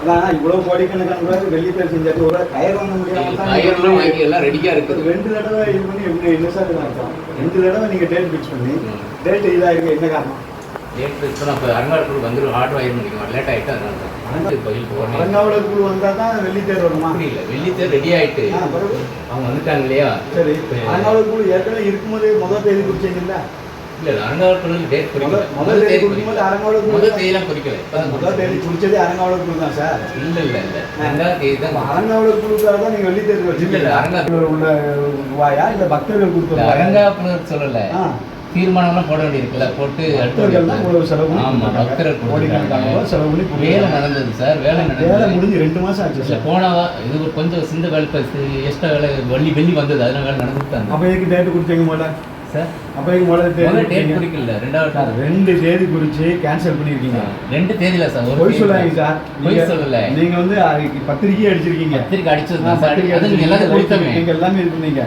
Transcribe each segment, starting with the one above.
அதான் இவ்வளவு கோடிக்கணக்கான கூட வெள்ளி பேர் செஞ்சாச்சு ஒரு டயர் ஒண்ணு முடியாது வாங்கி எல்லாம் ரெடியா இருக்குது ரெண்டு தடவை இது பண்ணி எப்படி என்ன சார் ரெண்டு தடவை நீங்க டேட் பிக்ஸ் பண்ணி டேட் இதாக இருக்கு என்ன காரணம்? டேட் இப்போ நம்ம அருங்காட்சியர் வந்துடும் ஆர்டர் ஆயிரம் முடிக்கும் லேட் ஆகிட்டு அதனால தான். கோயில் போகணும். அரங்காவள குழு வந்தா தான் வெள்ளி தேர் வருமா? புரியல. வெள்ளித்தேர் ரெடி ஆயிட்டு. ஆ, பிறகு? அவங்க வந்துட்டாங்க இல்லையா? சரி. அரங்காவள குழு ஏற்கனவே இருக்கும்போது முதல் தேதி குறிச்சீங்கல்ல? இல்ல அருங்காட்சியர் டேட் குறிக்கல. முதல் தேதி குறிக்கும்போது அரங்காவள குழு முதல் தேதியெல்லாம் குறிக்கல. முதல் தேதி குறிச்சதே அரங்காவள குழு தான் சார். இல்ல இல்ல இல்ல. ரெண்டாவது தேதி தான் அரங்காவள குழுக்காக தான் நீங்க வெள்ளி தேர் வச்சிருக்கீங்க. இல்ல, உள்ள ரூபாயா இல்ல பக்தர்கள் கொடுத்த? அரங்காப்புலர் சொல்லல. தீர்மானம்லாம் போட வேண்டியிருக்குல்ல போட்டு அடுத்து வேலை. நடந்தது சார் வேலை வேலை முடிஞ்சு ரெண்டு மாசம் ஆச்சு சார். போன வா- இது ஒரு கொஞ்சம் சிந்த வேலை இப்போ எக்ஸ்ட்ரா வேலை வெள்ளி வெள்ளி வந்தது அதனால வேலை நடந்துட்டு தான் அப்ப எதுக்கு டேட் கொடுத்தீங்க முதல்ல? சார் அப்ப எதுக்கு முதல்ல டேட்? குறிக்கல ரெண்டாவது சார் ரெண்டு தேதி குறிச்சு கேன்சல் பண்ணிருக்கீங்க. ரெண்டு தேதியில சார் ஒரு பொய் தேதி. சொல்லாதீங்க சார். பொய் சொல்லல. நீங்க வந்து அதுக்கு பத்திரிக்கை அடிச்சிருக்கீங்க. பத்திரிக்கை அடிச்சது தான் சார் பத்திரிக்கை அது நீங்க எல்லாத்தையும் கொடுத்தமே. நீங்க எல்லாமே பண்ணீங்க.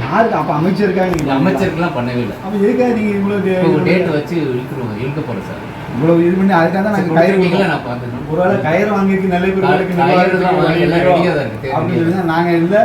யாருக்கு அப்ப அமைச்சருக்காக நீங்க பண்ணீங்களா? அமைச்சருக்குலாம் பண்ணவே இல்லை. அப்ப எதுக்காக நீங்க இவ்வளவு இப்போ டேட் வச்சு இழுத்துருவோம் இழுக்க போறோம் சார். இவ்வளவு இது பண்ணி அதுக்காக தான் நாங்க கயிறு பார்த்துக்கணும் ஒருவேளை கயிறு வாங்கியிருக்கு நல்ல பேர் தான் தான். அப்படின்னு சொல்லி தான் நாங்க இல்ல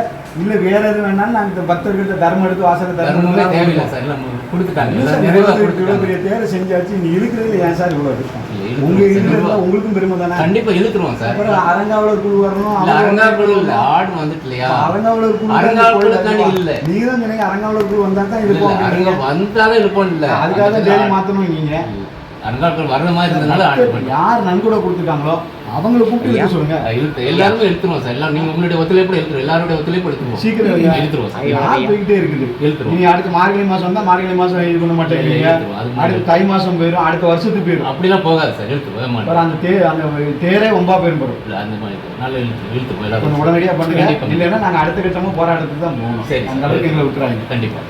இல்ல வேற எதுவும் வேணாலும் நாங்க இந்த பக்தர்கிட்ட தர்மம் எடுத்து வாசல தர்மமே தேவையில்லை சார். இல்ல கொடுத்துட்டாங்க. பெரிய தேரை செஞ்சாச்சு. நீ இழுக்கிறதுல ஏன் சார் இழுத்துருவோம் உங்க இழுத்துருவோம். உங்களுக்கும் பெருமை தானே? கண்டிப்பா இழுத்துருவோம் சார். அப்புறம் அரங்காவலர் குழு வரணும். அவங்க அரங்காக்குழு இல்ல. ஆடு வந்துட்டு இல்லையா? அரங்காவலர் குழு அரங்காக்குழுக்காண்டி இல்ல. நீங்க தான் சொன்னீங்க அரங்காவலர் குழு வந்தா தான் இருப்போம் இல்ல, அரங்க அப்படின்னீங்க. வந்தாலும் இழுப்போம் இல்ல. அதுக்காக தான் டெய்லி மாத்தணும் நீங்க. அரங்காக்குழு வர்ற மாதிரி இருந்தனால ஆடு பண்ணி யார் நன்கொடை கொடுத்துருக்காங்களோ அவங்கள கூப்பிட்டு சொல்லுங்க. இழுத்து எல்லாருமே இழுத்துருவோம் சார். எல்லாம் நீங்க உங்களுடைய ஒத்துழைப்பு இழுத்துருவோம். எல்லாருடைய ஒத்துழைப்பு இழுத்துருவோம் சீக்கிரம் வைங்க. இழுத்துருவோம் சார். யார் போய்கிட்டே இருக்குது? இழுத்துருவோம். நீங்க அடுத்த மார்கழி மாசம் வந்தா மார்கழி மாசம் இது பண்ண மாட்டேங்கிறீங்க. அடுத்து தை மாசம் போயிடும் அடுத்த வருஷத்துக்கு போயிடும் அப்படிலாம் போகாது சார். மாட்டோம் அந்த தே அந்த தேரே ஒம்பா போயிரும் போறோம் இல்ல அந்த மாதிரி. நல்லா இழுத்து இழுத்துப்போம் கொஞ்சம் எல்லாரும் உடனடியா பண்ணுங்க. இல்லைன்னா நாங்க அடுத்த கட்டமா போராட்டத்துக்கு தான் போகணும். சரி அந்த அளவுக்கு எங்களை விட்டுறாங்க கண்டிப்பா.